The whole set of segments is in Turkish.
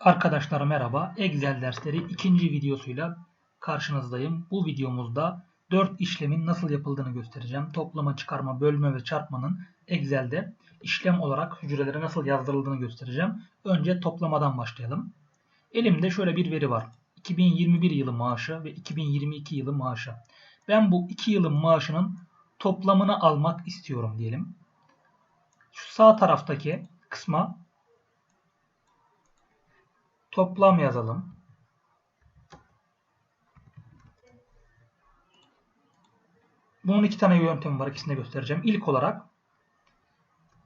Arkadaşlar merhaba. Excel dersleri ikinci videosuyla karşınızdayım. Bu videomuzda 4 işlemin nasıl yapıldığını göstereceğim. Toplama, çıkarma, bölme ve çarpmanın Excel'de işlem olarak hücrelere nasıl yazdırıldığını göstereceğim. Önce toplamadan başlayalım. Elimde şöyle bir veri var. 2021 yılı maaşı ve 2022 yılı maaşı. Ben bu iki yılın maaşının toplamını almak istiyorum diyelim. Şu sağ taraftaki kısma Toplam yazalım. Bunun iki tane yöntemi var. İkisini de göstereceğim. İlk olarak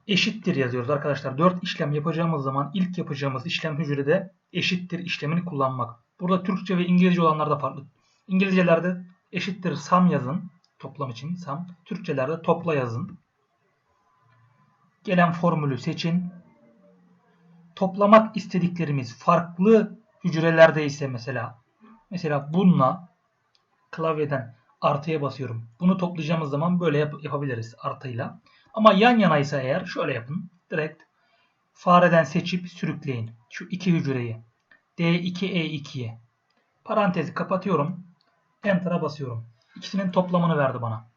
eşittir yazıyoruz arkadaşlar. 4 işlem yapacağımız zaman ilk yapacağımız işlem hücrede eşittir işlemini kullanmak. Burada Türkçe ve İngilizce olanlar da farklı. İngilizcelerde eşittir sum yazın. Toplam için sum. Türkçelerde topla yazın. Gelen formülü seçin toplamak istediklerimiz farklı hücrelerde ise mesela mesela bununla klavyeden artıya basıyorum. Bunu toplayacağımız zaman böyle yap yapabiliriz artıyla. Ama yan yanaysa eğer şöyle yapın. Direkt fareden seçip sürükleyin. Şu iki hücreyi. D2E2'ye. Parantezi kapatıyorum. Enter'a basıyorum. İkisinin toplamını verdi bana.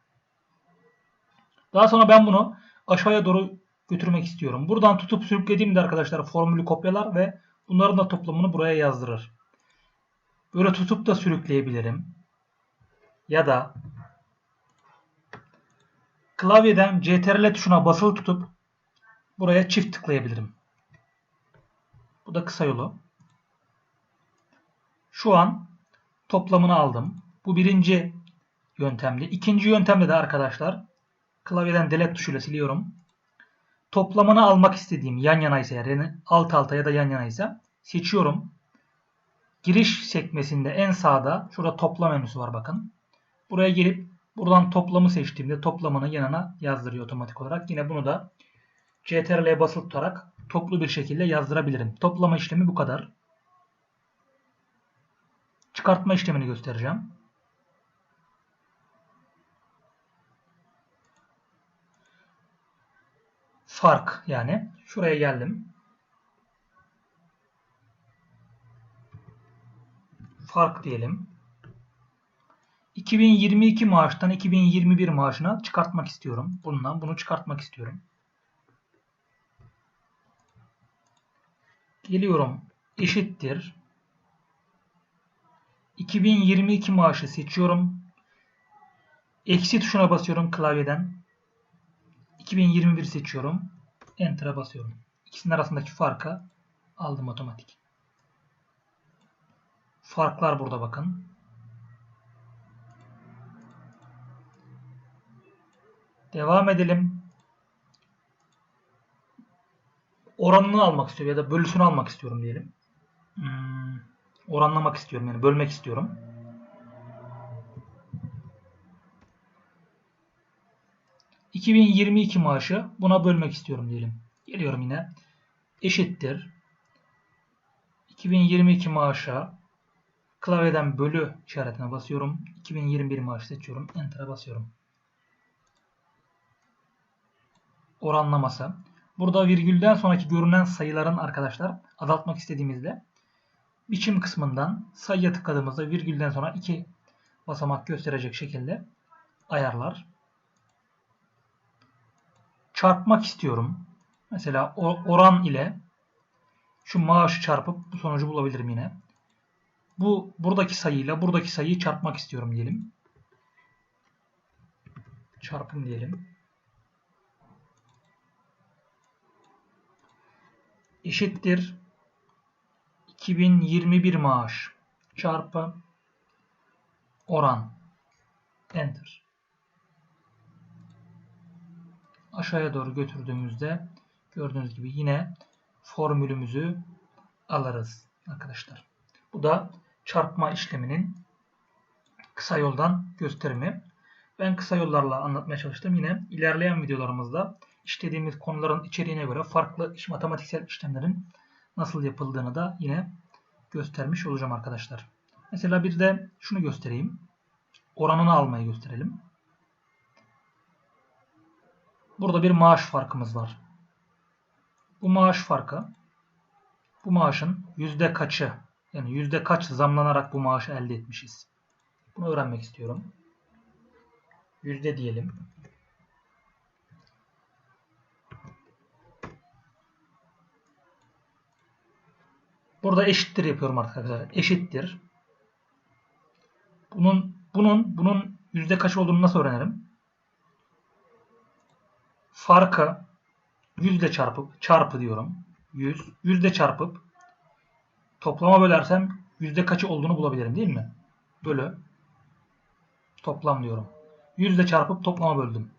Daha sonra ben bunu aşağıya doğru götürmek istiyorum. Buradan tutup sürüklediğimde arkadaşlar formülü kopyalar ve bunların da toplamını buraya yazdırır. Böyle tutup da sürükleyebilirim. Ya da klavyeden CTRL tuşuna basılı tutup buraya çift tıklayabilirim. Bu da kısa yolu. Şu an toplamını aldım. Bu birinci yöntemde. İkinci yöntemde de arkadaşlar klavyeden delete tuşuyla siliyorum toplamını almak istediğim yan yanaysa yani alt alta ya da yan yanaysa seçiyorum. Giriş sekmesinde en sağda şurada toplam menüsü var bakın. Buraya gelip buradan toplamı seçtiğimde toplamını yanına yazdırıyor otomatik olarak. Yine bunu da CTRL'ye basılı tutarak toplu bir şekilde yazdırabilirim. Toplama işlemi bu kadar. Çıkartma işlemini göstereceğim. Fark yani. Şuraya geldim. Fark diyelim. 2022 maaştan 2021 maaşına çıkartmak istiyorum. Bundan bunu çıkartmak istiyorum. Geliyorum eşittir. 2022 maaşı seçiyorum. Eksi tuşuna basıyorum klavyeden. 2021 seçiyorum. Enter'a basıyorum. İkisinin arasındaki farkı aldım otomatik. Farklar burada bakın. Devam edelim. Oranını almak istiyorum ya da bölüsünü almak istiyorum diyelim. Hmm, oranlamak istiyorum yani bölmek istiyorum. 2022 maaşı buna bölmek istiyorum diyelim. Geliyorum yine. Eşittir. 2022 maaşa klavyeden bölü işaretine basıyorum. 2021 maaşı seçiyorum. Enter'a basıyorum. Oranlaması. Burada virgülden sonraki görünen sayıların arkadaşlar azaltmak istediğimizde biçim kısmından sayıya tıkladığımızda virgülden sonra iki basamak gösterecek şekilde ayarlar çarpmak istiyorum. Mesela oran ile şu maaşı çarpıp bu sonucu bulabilirim yine. Bu buradaki sayıyla buradaki sayıyı çarpmak istiyorum diyelim. Çarpım diyelim. Eşittir 2021 maaş çarpı oran. Enter. Aşağıya doğru götürdüğümüzde gördüğünüz gibi yine formülümüzü alırız arkadaşlar. Bu da çarpma işleminin kısa yoldan gösterimi. Ben kısa yollarla anlatmaya çalıştım. Yine ilerleyen videolarımızda işlediğimiz konuların içeriğine göre farklı matematiksel işlemlerin nasıl yapıldığını da yine göstermiş olacağım arkadaşlar. Mesela bir de şunu göstereyim. Oranını almayı gösterelim. Burada bir maaş farkımız var. Bu maaş farkı bu maaşın yüzde kaçı yani yüzde kaç zamlanarak bu maaşı elde etmişiz? Bunu öğrenmek istiyorum. Yüzde diyelim. Burada eşittir yapıyorum arkadaşlar. Eşittir. Bunun bunun bunun yüzde kaç olduğunu nasıl öğrenirim? Farkı yüzde çarpıp çarpı diyorum. Yüz yüzde çarpıp toplama bölersem yüzde kaçı olduğunu bulabilirim değil mi? Bölü toplam diyorum. Yüzde çarpıp toplama böldüm.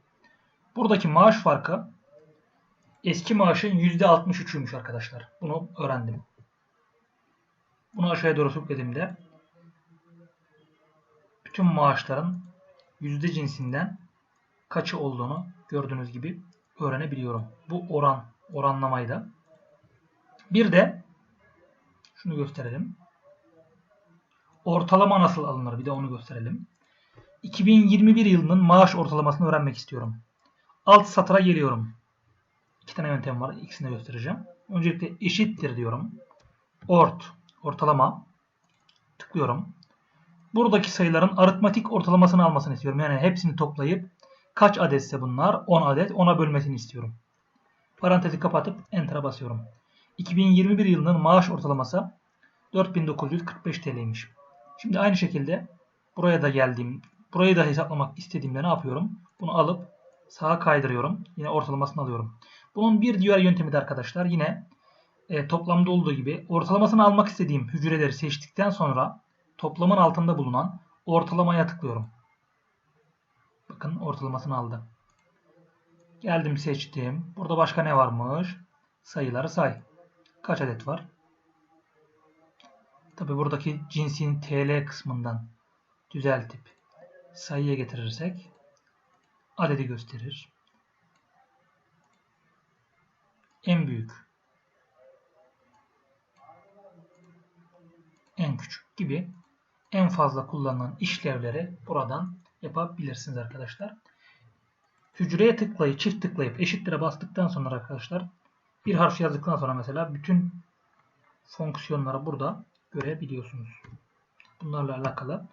Buradaki maaş farkı eski maaşın yüzde 63'üymüş arkadaşlar. Bunu öğrendim. Bunu aşağıya doğru sürüklediğimde bütün maaşların yüzde cinsinden kaçı olduğunu gördüğünüz gibi öğrenebiliyorum. Bu oran, oranlamayı da. Bir de şunu gösterelim. Ortalama nasıl alınır? Bir de onu gösterelim. 2021 yılının maaş ortalamasını öğrenmek istiyorum. Alt satıra geliyorum. İki tane yöntem var. İkisini göstereceğim. Öncelikle eşittir diyorum. Ort, ortalama. Tıklıyorum. Buradaki sayıların aritmatik ortalamasını almasını istiyorum. Yani hepsini toplayıp kaç adetse bunlar 10 adet 10'a bölmesini istiyorum. Parantezi kapatıp Enter'a basıyorum. 2021 yılının maaş ortalaması 4945 TL'ymiş. Şimdi aynı şekilde buraya da geldiğim, burayı da hesaplamak istediğimde ne yapıyorum? Bunu alıp sağa kaydırıyorum. Yine ortalamasını alıyorum. Bunun bir diğer yöntemi de arkadaşlar yine e, toplamda olduğu gibi ortalamasını almak istediğim hücreleri seçtikten sonra toplamın altında bulunan ortalamaya tıklıyorum. Bakın ortalamasını aldı. Geldim seçtim. Burada başka ne varmış? Sayıları say. Kaç adet var? Tabi buradaki cinsin TL kısmından düzeltip sayıya getirirsek adedi gösterir. En büyük, en küçük gibi en fazla kullanılan işlevleri buradan yapabilirsiniz arkadaşlar. Hücreye tıklayıp çift tıklayıp eşittire bastıktan sonra arkadaşlar bir harf yazdıktan sonra mesela bütün fonksiyonları burada görebiliyorsunuz. Bunlarla alakalı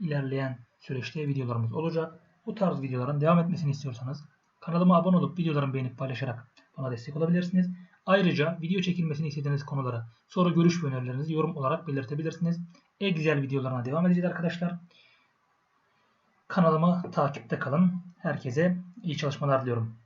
ilerleyen süreçte videolarımız olacak. Bu tarz videoların devam etmesini istiyorsanız kanalıma abone olup videolarımı beğenip paylaşarak bana destek olabilirsiniz. Ayrıca video çekilmesini istediğiniz konuları soru görüş ve önerilerinizi yorum olarak belirtebilirsiniz. Excel videolarına devam edeceğiz arkadaşlar. Kanalıma takipte kalın. Herkese iyi çalışmalar diliyorum.